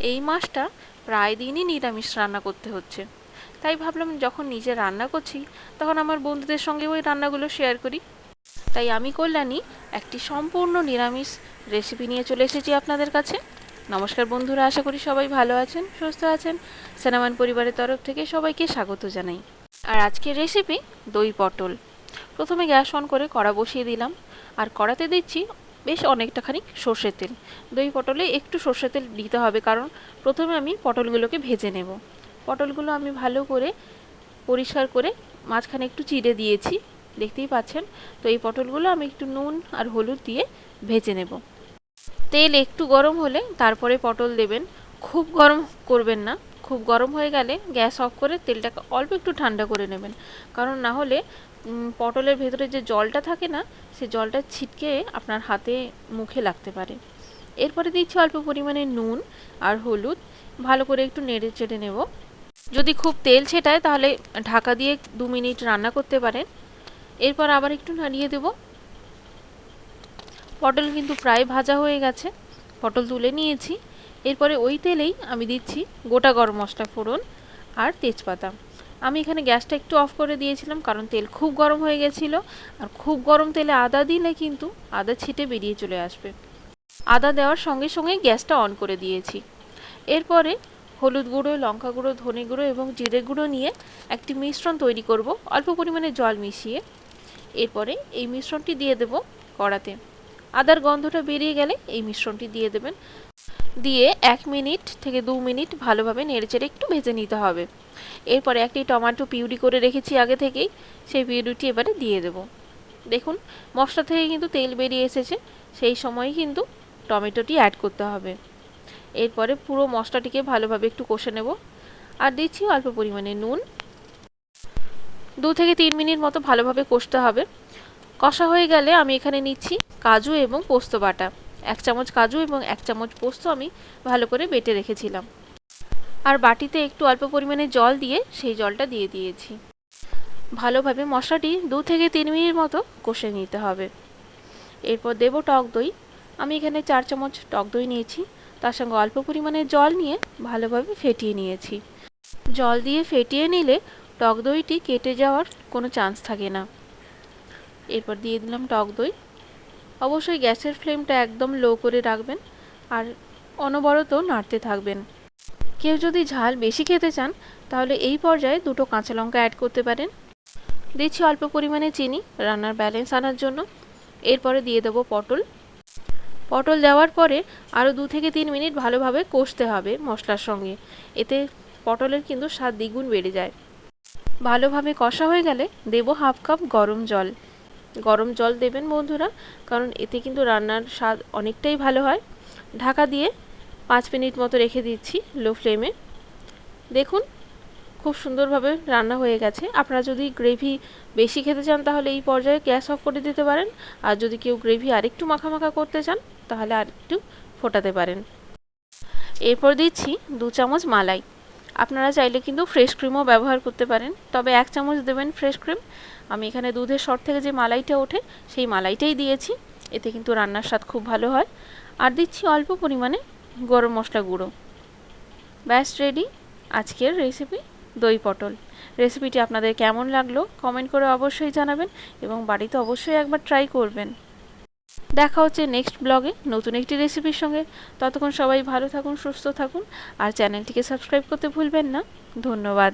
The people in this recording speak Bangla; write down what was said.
এই মাসটা প্রায় দিনই নিরামিষ রান্না করতে হচ্ছে। তাই ভাবলাম যখন নিজে রান্না করছি, তখন আমার বন্ধুদের সঙ্গে ওই রান্নাগুলো শেয়ার করি। তাই আমি কল্যাণী একটি সম্পূর্ণ নিরামিষ রেসিপি নিয়ে চলে এসেছি আপনাদের কাছে। নমস্কার বন্ধুরা, আশা করি সবাই ভালো আছেন, সুস্থ আছেন। সেনামান পরিবারের তরফ থেকে সবাইকে স্বাগত জানাই। আর আজকের রেসিপি দই পটল। প্রথমে গ্যাস অন করে কড়া বসিয়ে দিলাম। আর কড়াতে দিচ্ছি বেশ অনেকটাখানি সর্ষের তেল। দই পটলে একটু সর্ষের তেল দিতে হবে, কারণ প্রথমে আমি পটলগুলোকে ভেজে নেব। পটলগুলো আমি ভালো করে পরিষ্কার করে মাঝখানে একটু চিড়ে দিয়েছি, দেখতেই পাচ্ছেন? তো এই পটলগুলো আমি একটু নুন আর হলুদ দিয়ে ভেজে নেব। তেল একটু গরম হলে তারপরে পটল দেবেন। খুব গরম করবেন না, খুব গরম হয়ে গেলে গ্যাস অফ করে তেলটাকে অল্প একটু ঠান্ডা করে নেবেন। কারণ না হলে পটলের ভেতরে যে জলটা থাকে না, সে জলটা ছিটকে আপনার হাতে মুখে লাগতে পারে। এরপরে দিচ্ছি অল্প পরিমাণে নুন আর হলুদ। ভালো করে একটু নেড়ে চেড়ে নেব। যদি খুব তেল ছেটায়, তাহলে ঢাকা দিয়ে দু মিনিট রান্না করতে পারেন। এরপর আবার একটু নাড়িয়ে দেব। পটল কিন্তু প্রায় ভাজা হয়ে গেছে। পটল তুলে নিয়েছি। এরপরে ওই তেলেই আমি দিচ্ছি গোটা গরম মশলা ফোড়ন আর তেজপাতা। আমি এখানে গ্যাসটা একটু অফ করে দিয়েছিলাম, কারণ তেল খুব গরম হয়ে গেছিল। আর খুব গরম তেলে আদা দিলে কিন্তু আদা ছিটে বেরিয়ে চলে আসবে। আদা দেওয়ার সঙ্গে সঙ্গে গ্যাসটা অন করে দিয়েছি। এরপরে হলুদ গুঁড়ো, লঙ্কা গুঁড়ো, ধনে গুঁড়ো এবং জিরে গুঁড়ো নিয়ে একটি মিশ্রণ তৈরি করব, অল্প পরিমাণে জল মিশিয়ে। এরপরে এই মিশ্রণটি দিয়ে দেব কড়াতে। আদার গন্ধটা বেরিয়ে গেলে এই মিশ্রণটি দিয়ে দেবেন। দিয়ে এক মিনিট থেকে দু মিনিট ভালোভাবে নেড়েচেড়ে একটু ভেজে নিতে হবে। এরপরে একটি টমেটো পিউরি করে রেখেছি আগে থেকেই, সেই পিউরিটি এবারে দিয়ে দেব। দেখুন, মশলা থেকে কিন্তু তেল বেরিয়ে এসেছে, সেই সময় কিন্তু টমেটোটি অ্যাড করতে হবে। এরপরে পুরো মশলাটিকে ভালোভাবে একটু কষে নেব আর দিচ্ছি অল্প পরিমাণে নুন। দু থেকে তিন মিনিট মতো ভালোভাবে কষতে হবে। কষা হয়ে গেলে আমি এখানে নিচ্ছি কাজু এবং পোস্ত বাটা। এক চামচ কাজু এবং এক চামচ পোস্ত আমি ভালো করে বেটে রেখেছিলাম। আর বাটিতে একটু অল্প পরিমাণে জল দিয়ে সেই জলটা দিয়ে দিয়েছি। ভালোভাবে মশলাটি দু থেকে তিন মিনিট মতো কষে নিতে হবে। এরপর দেব টক দই। আমি এখানে চার চামচ টক দই নিয়েছি। তার সঙ্গে অল্প পরিমাণে জল নিয়ে ভালোভাবে ফেটিয়ে নিয়েছি। জল দিয়ে ফেটিয়ে নিলে টক দইটি কেটে যাওয়ার কোনো চান্স থাকে না। এরপর দিয়ে দিলাম টক দই। অবশ্যই গ্যাসের ফ্লেমটা একদম লো করে রাখবেন আর অনবরত নাড়তে থাকবেন। কেউ যদি ঝাল বেশি খেতে চান, তাহলে এই পর্যায়ে দুটো কাঁচা লঙ্কা অ্যাড করতে পারেন। দিচ্ছি অল্প পরিমাণে চিনি রান্নার ব্যালেন্স আনার জন্য। এরপরে দিয়ে দেবো পটল। পটল দেওয়ার পরে আরও দু থেকে তিন মিনিট ভালোভাবে কষতে হবে মশলার সঙ্গে। এতে পটলের কিন্তু স্বাদ দ্বিগুণ বেড়ে যায়। ভালোভাবে কষা হয়ে গেলে দেব হাফ কাপ গরম জল। গরম জল দেবেন বন্ধুরা, কারণ এতে কিন্তু রান্নার স্বাদ অনেকটাই ভালো হয়। ঢাকা দিয়ে পাঁচ মিনিট মতো রেখে দিচ্ছি লো ফ্লেমে। দেখুন, খুব সুন্দরভাবে রান্না হয়ে গেছে। আপনারা যদি গ্রেভি বেশি খেতে চান, তাহলে এই পর্যায়ে গ্যাস অফ করে দিতে পারেন। আর যদি কেউ গ্রেভি আরেকটু মাখা মাখা করতে চান, তাহলে আরেকটু ফোটাতে পারেন। এরপর দিচ্ছি দু চামচ মালাই। আপনারা চাইলে কিন্তু ফ্রেশ ক্রিমও ব্যবহার করতে পারেন। তবে এক চামচ দেবেন ফ্রেশ ক্রিম আমি এখানে দুধের শর থেকে যে মালাইটা ওঠে, সেই মালাইটাই দিয়েছি। এতে কিন্তু রান্নার স্বাদ খুব ভালো হয়। আর দিচ্ছি অল্প পরিমাণে গরম মশলা গুঁড়ো। ব্যাস রেডি আজকের রেসিপি দই পটল। রেসিপিটি আপনাদের কেমন লাগল? কমেন্ট করে অবশ্যই জানাবেন এবং বাড়িতে অবশ্যই একবার ট্রাই করবেন। দেখা হচ্ছে নেক্সট ব্লগে নতুন একটি রেসিপির সঙ্গে। ততক্ষণ সবাই ভালো থাকুন, সুস্থ থাকুন। আর চ্যানেলটিকে সাবস্ক্রাইব করতে ভুলবেন না। ধন্যবাদ।